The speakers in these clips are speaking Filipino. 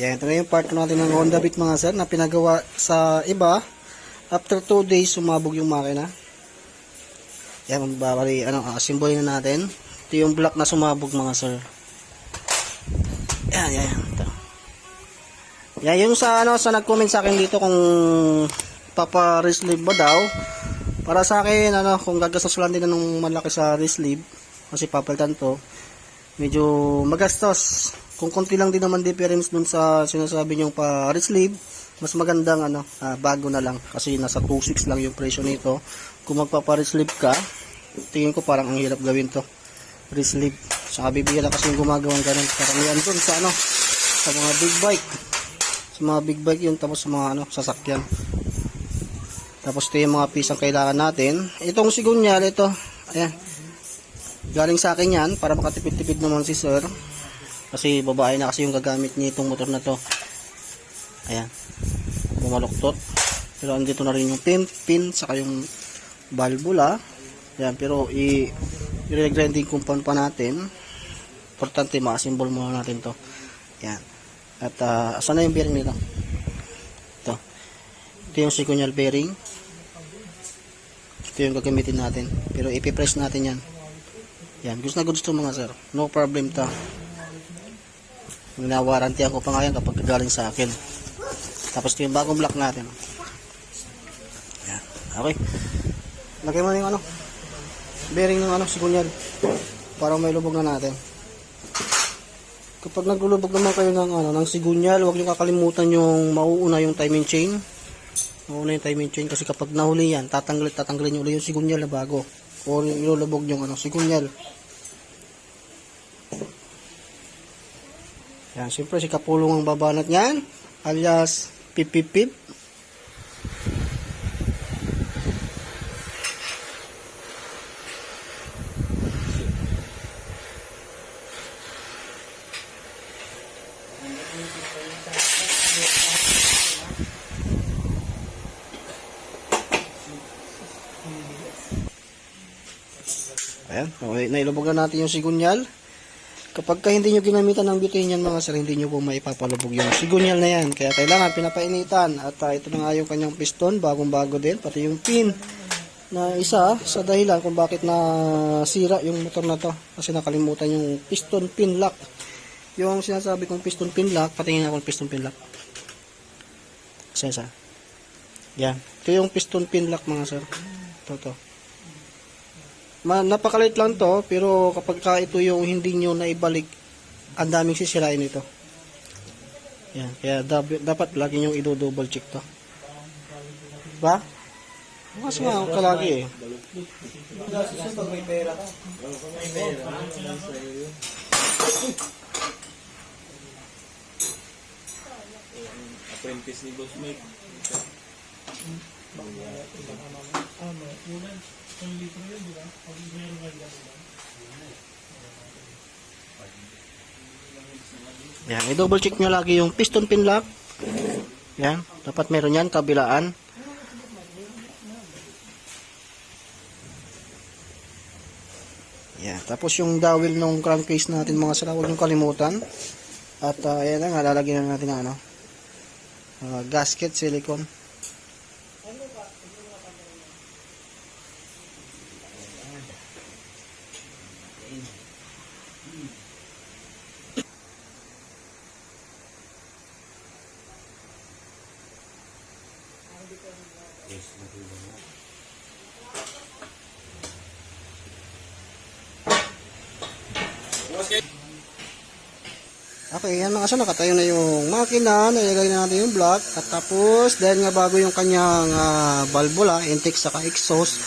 Yan, ito na yung part natin ng Honda Beat mga sir na pinagawa sa iba. After 2 days, sumabog yung makina. Yan, babali, ano, asimbolin na natin. Ito yung block na sumabog mga sir. Yan, yan. Ito. Yan, yung sa, ano, sa nag-comment sa akin dito kung papa-resleeve ba daw. Para sa akin, ano, kung gagastos lang din ng malaki sa resleeve, kasi papalitan to, medyo magastos. Kung konti lang din naman difference dun sa sinasabi niyong pa sleeve, mas magandang ano, ah, bago na lang kasi nasa 2.6 lang yung presyo nito. Kung magpapa sleeve ka, tingin ko parang ang hirap gawin to. Sleeve. Saka bibigyan kasi yung gumagawang ganun. Karamihan dun sa ano, sa mga big bike. Sa mga big bike yun, tapos sa mga ano, sasakyan. Tapos ito yung mga pisang kailangan natin. Itong sigunyal, ito, ayan, Galing sa akin yan para makatipid-tipid naman si sir. Kasi babae na kasi yung gagamit niya itong motor na to. Ayan. Bumaluktot. Pero andito na rin yung pin, pin, saka yung valvula. Ayan, pero i i-grinding compound pa natin. Importante ma-assemble muna natin to. Ayan. At uh, asan na yung bearing nito? Ito. Ito yung sequential bearing. Ito yung gagamitin natin. Pero ipipress natin yan. Yan, gusto na gusto mga sir. No problem to. Minawarantihan ko pa nga yan kapag galing sa akin. Tapos ito yung bagong block natin. Yan, okay. Lagay mo na yung ano, bearing ng ano, sigunyal. Para may lubog na natin. Kapag naglulubog naman kayo ng ano, ng sigunyal, huwag niyo kakalimutan yung mauuna yung timing chain. Mauuna yung timing chain kasi kapag nahuli yan, tatanggalin, tatanggalin niyo ulit yung sigunyal na bago o ilulubog yung ano, sigunyal. Yan, siyempre si Kapulong ang babanat niyan, alias pipipip. Ayan, okay, nailubog na natin yung sigunyal. Kapag ka hindi nyo ginamitan ng butane yan mga sir, hindi nyo po maipapalubog yung sigunyal na yan. Kaya kailangan pinapainitan. At uh, ito na nga yung kanyang piston, bagong bago din. Pati yung pin na isa sa dahilan kung bakit na sira yung motor na to. Kasi nakalimutan yung piston pin lock. Yung sinasabi kong piston pin lock, patingin ako ng piston pin lock. Sesa. Yan. Ito yung piston pin lock mga sir. Ito to. Ma, napakalit lang to, pero kapag ka ito yung hindi nyo naibalik, ang daming sisirain ito. Yan, kaya dapat lagi nyo i-double check to. Ba? Mas nga ako kalagi eh. Apprentice ni Boss Mike. Yan, i-double check nyo lagi yung piston pin lock. Yan, dapat meron yan, kabilaan. Yan, tapos yung dowel ng crankcase natin mga sir, huwag kalimutan. At uh, ayan na nga, lalagyan na natin ng ano, uh, gasket silicone. Okay, yan mga sir, nakatayo na yung makina, nilagay na natin yung block, at tapos, dahil nga bago yung kanyang uh, valvula, intake saka exhaust,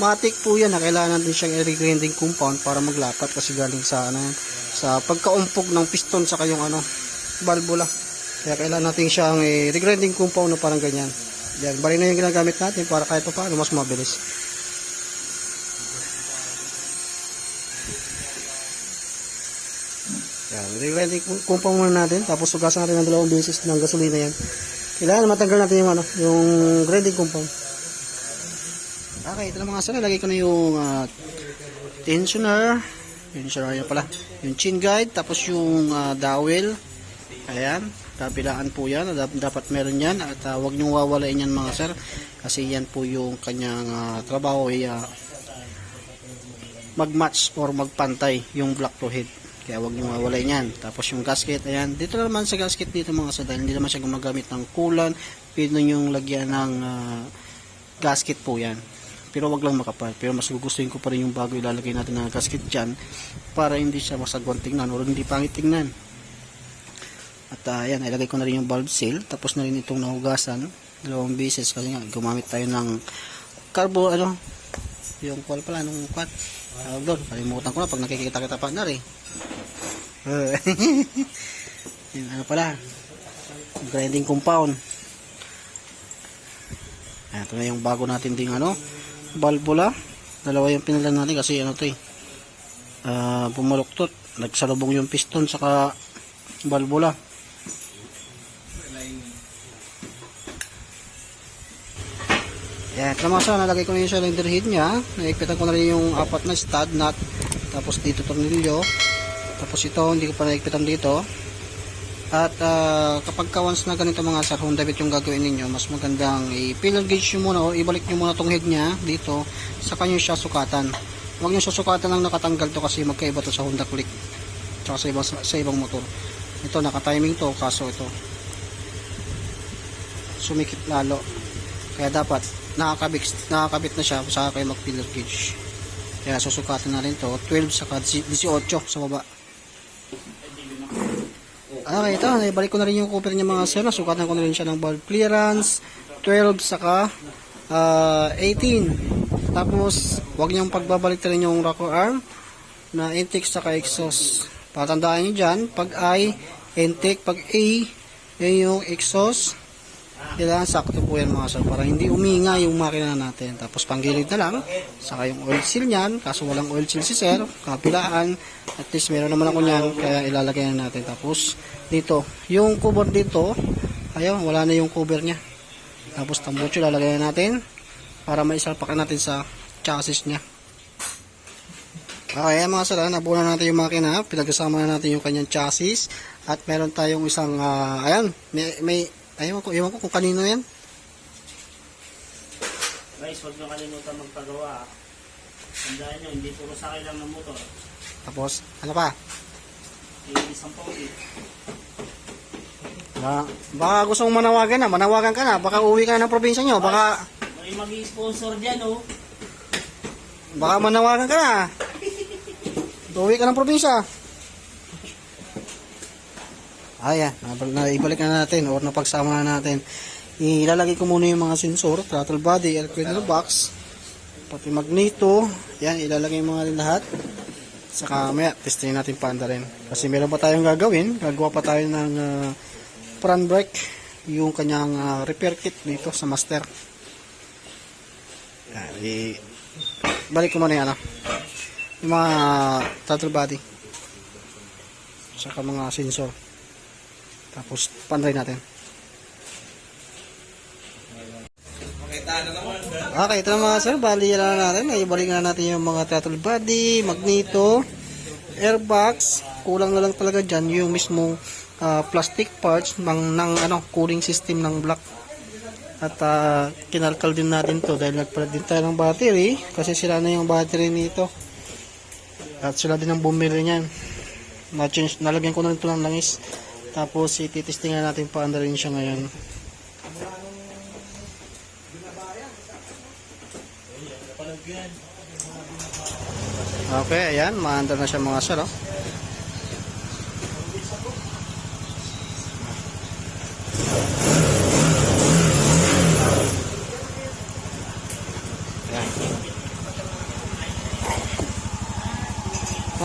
matik po yan, na kailangan natin siyang i-grinding compound para maglapat kasi galing sa, ano, yan, sa pagkaumpog ng piston saka yung ano, valvula. Kaya kailangan natin siyang i-grinding compound na parang ganyan. Yan, bali na yung ginagamit natin para kahit pa paano mas mabilis. Yan, re-grinding compound muna natin, tapos sugasan natin ng dalawang beses ng gasolina yan. Kailangan matanggal natin yung ano, yung grinding compound. Okay, ito na mga sana, lagay ko na yung ah, tensioner, tensioner yan pala, yung chin guide, tapos yung ah, dowel, Ayan, kabilaan po yan. Dap- Dapat meron yan. At ah, huwag niyong wawalain yan mga sir. Kasi yan po yung kanyang ah, trabaho ay ah, mag-match or magpantay yung block to head. Kaya huwag niyong wawalain yan. Tapos yung gasket, ayan. Dito naman sa gasket dito mga sir. Dahil hindi naman siya gumagamit ng coolant. Pwede niyong lagyan ng ah, gasket po yan. Pero wag lang makapal. Pero mas gugustuhin ko pa rin yung bago ilalagay natin na gasket dyan para hindi siya masagwan tingnan o hindi pangit tingnan. At uh, yan, ilagay ko na rin yung bulb seal. Tapos na rin itong nahugasan. Dalawang beses kasi nga gumamit tayo ng carbo, ano, yung kwal pala, nung kwat. Tawag doon, kalimutan ko na pag nakikita kita partner eh. yung ano pala, grinding compound. Ayan, ito na yung bago natin ding ano, valvula. Dalawa yung pinalan natin kasi ano to eh. Ah, bumaluktot. Nagsalubong yung piston saka valvula. Yan, ito mga sa, nalagay ko na yung cylinder head niya. Naikpitan ko na rin yung apat na stud nut. Tapos dito tornilyo. Tapos ito, hindi ko pa naikpitan dito. At ah, kapag ka once na ganito mga sir, Honda Beat yung gagawin ninyo, mas magandang i-pillar gauge nyo muna o ibalik nyo muna tong head niya dito, saka nyo siya sukatan. Huwag nyo susukatan lang nakatanggal to kasi magkaiba to sa Honda Click. Tsaka sa ibang, sa ibang motor. Ito, nakatiming to, kaso ito. Sumikip lalo. Kaya dapat, nakakabit, nakakabit na siya sa kayo mag-pillar gauge. Kaya susukatan na rin to, 12 saka 18 sa baba. Okay, ito. Ibalik ko na rin yung cover niya mga sir. Nasukatan ko na rin siya ng valve clearance. 12 saka ah, 18. Tapos, huwag niyong pagbabalik na rin yung rocker arm na intake saka exhaust. Patandaan niyo dyan, pag I, intake, pag A, yun yung exhaust. Kailangan sakto po yan mga sir para hindi uminga yung makina natin. Tapos panggilid na lang, saka yung oil seal niyan, kaso walang oil seal si sir, kapilaan, at least meron naman ako niyan, kaya ilalagay na natin. Tapos dito, yung cover dito, ayun, wala na yung cover niya. Tapos tambucho lalagay na natin para maisalpak natin sa chassis niya. Okay, mga sir, ah, nabunan natin yung makina, pinagkasama na natin yung kanyang chassis, at meron tayong isang, ah, ayan, may, may, ayun ko, ewan ko kung kanino yan. Guys, huwag nyo kalimutan magpagawa. Tandaan nyo, hindi puro sa akin lang ng motor. Tapos, ano pa? Iilis ang pogi. Ba, baka gusto mong manawagan na, manawagan ka na, baka uwi ka na ng probinsya nyo, baka, May mag-sponsor dyan, oh. baka manawagan ka na. Uwi ka ng probinsya. Ayan, naibalik na natin or napagsama na natin. Ilalagay ko muna yung mga sensor, throttle body, air cleaner box, pati magneto. Yan, ilalagay mo nga lahat. Saka maya, testingin natin paanda rin. Kasi meron pa tayong gagawin. Gagawa pa tayo ng ah, front brake. Yung kanyang ah, repair kit dito sa master. Yan, i- balik ko muna yan. ah. Yung mga throttle body. Saka mga sensor. Tapos, panray natin. Okay, ito na mga sir. Bali na natin. Ibalik na natin yung mga throttle body, magneto, airbox. Kulang na lang talaga dyan yung mismong ah, plastic parts ng, ng ano, cooling system ng block. At ah, kinalkal din natin to dahil nagpalit din tayo ng battery kasi sila na yung battery nito. At sila din ang bumili niyan. Na-change, nalagyan ko na rin ito ng langis. Tapos ititestingan natin pa rin siya ngayon. Okay, ayan, maandar na siya mga sir. Oh.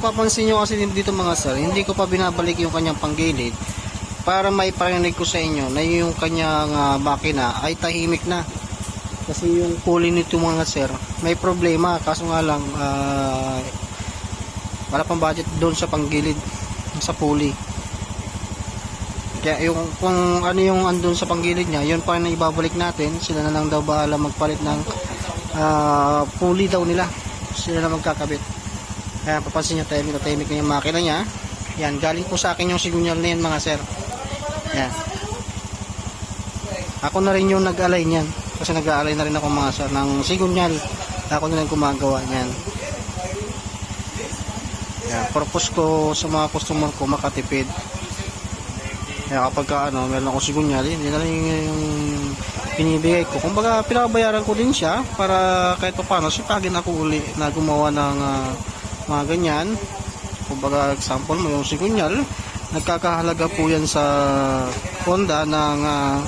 Mapapansin nyo kasi dito mga sir, hindi ko pa binabalik yung kanyang panggilid para may parinig ko sa inyo na yung kanyang ah, makina ay tahimik na. Kasi yung pulley nito mga sir, may problema. Kaso nga lang, ah, wala pang budget doon sa panggilid sa pulley. Kaya yung kung ano yung andun sa panggilid niya, yun pa na ibabalik natin. Sila na lang daw bahala magpalit ng ah, pulley daw nila. Sila na magkakabit. Kaya papansin niyo tahimik na tahimik na yung makina niya. Yan, galing po sa akin yung signal na yan mga sir. Yan. Ako na rin yung nag-alay niyan. Kasi nag-aalay na rin ako mga sir ng sigunyal. Ako na rin gumagawa niyan. Yan. Purpose ko sa mga customer ko makatipid. Kaya kapag ka, ano, meron ako sigunyal, hindi na lang yung, binibigay ko. Kumbaga, pinabayaran ko din siya para kahit pa paano, sipagin ako uli na gumawa ng ah, mga ganyan. Kumbaga, example mo yung sigunyal, nagkakahalaga po yan sa Honda ng ah,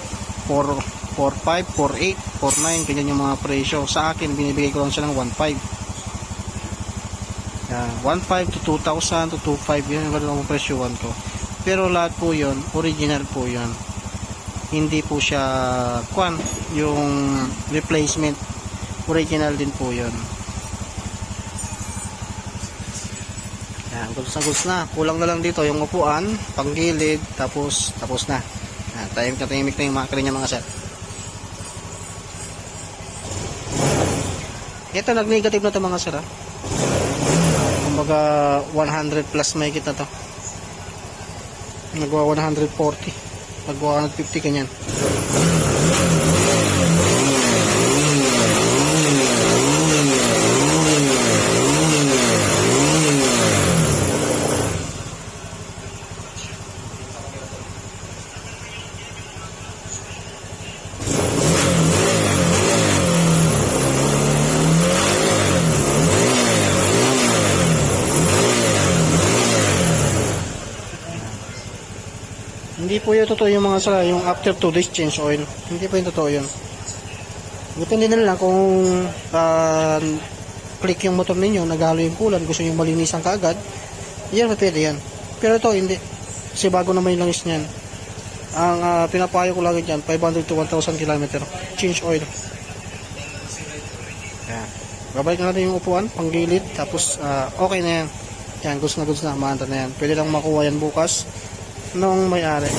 4 4.5, 4.8, 4.9, ganyan yung mga presyo. Sa akin, binibigay ko lang siya ng 1.5. Yan, 1.5 to 2,000 to 2.5, yun yung ganun ang presyuhan ko. Pero lahat po yun, original po yun. Hindi po siya, kwan, yung replacement, original din po yun. Goods na. Kulang na lang dito yung upuan, panggilid, tapos, tapos na. Yan, tahimik na tahimik na yung makina niya mga sir. Ito, nag-negative na to mga sir ha. Kumbaga, 100 plus may na to. Nagwa 140. Nagwa 150 kanyan. Yung totoo yung mga sala, yung after 2 days change oil. Hindi po yung totoo yun. Depende na lang kung ah, click yung motor ninyo, naghalo yung kulan, gusto nyo malinisan kaagad, yan pwede yan. Pero ito hindi. Kasi bago naman yung langis niyan. Ang ah, pinapayo ko lagi dyan, 500 to 1,000 km. Change oil. Yan. Babalik na natin yung upuan, panggilid, tapos ah, okay na yan. Yan, goods na goods na, maanta na yan. Pwede lang makuha yan bukas nung may-ari.